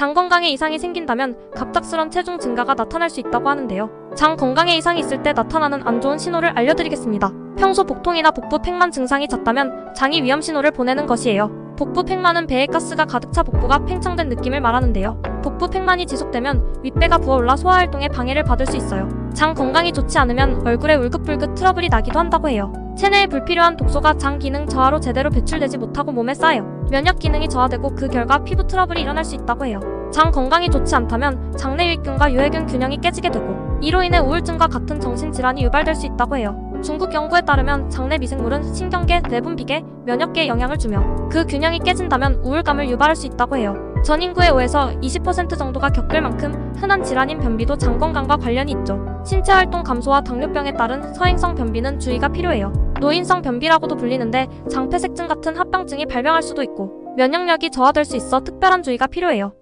장 건강에 이상이 생긴다면 갑작스런 체중 증가가 나타날 수 있다고 하는데요. 장 건강에 이상이 있을 때 나타나는 안 좋은 신호를 알려드리겠습니다. 평소 복통이나 복부 팽만 증상이 잦다면 장이 위험 신호를 보내는 것이에요. 복부 팽만은 배에 가스가 가득 차 복부가 팽창된 느낌을 말하는데요. 복부 팽만이 지속되면 윗배가 부어올라 소화 활동에 방해를 받을 수 있어요. 장 건강이 좋지 않으면 얼굴에 울긋불긋 트러블이 나기도 한다고 해요. 체내에 불필요한 독소가 장 기능 저하로 제대로 배출되지 못하고 몸에 쌓여 면역 기능이 저하되고 그 결과 피부 트러블이 일어날 수 있다고 해요. 장 건강이 좋지 않다면 장내 일균과 유해균 균형이 깨지게 되고 이로 인해 우울증과 같은 정신질환이 유발될 수 있다고 해요. 중국 연구에 따르면 장내 미생물은 신경계, 내분비계, 면역계에 영향을 주며 그 균형이 깨진다면 우울감을 유발할 수 있다고 해요. 전 인구의 5에서 20% 정도가 겪을 만큼 흔한 질환인 변비도 장 건강과 관련이 있죠. 신체 활동 감소와 당뇨병에 따른 서행성 변비는 주의가 필요해요. 노인성 변비라고도 불리는데 장폐색증 같은 합병증이 발병할 수도 있고 면역력이 저하될 수 있어 특별한 주의가 필요해요.